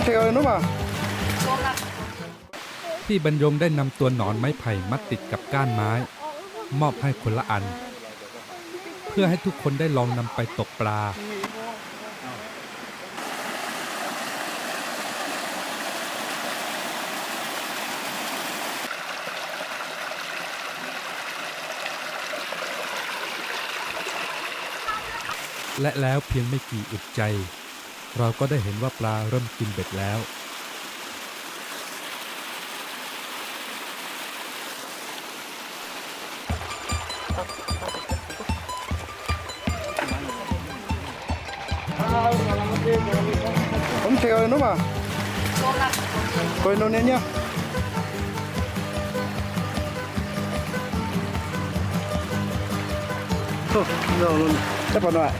Không theo nữa mà พี่บรรยงได้นำตัวหนอนไม้ไผ่มัดติดกับก้านไม้ มอบให้คนละอัน เพื่อให้ทุกคนได้ลองนำไปตกปลา และแล้วเพียงไม่กี่อึดใจ เราก็ได้เห็นว่าปลาเริ่มกินเบ็ดแล้ว Không theo nữa mà Coi nó nè nhá Thôi, rồi luôn Chắc vào lại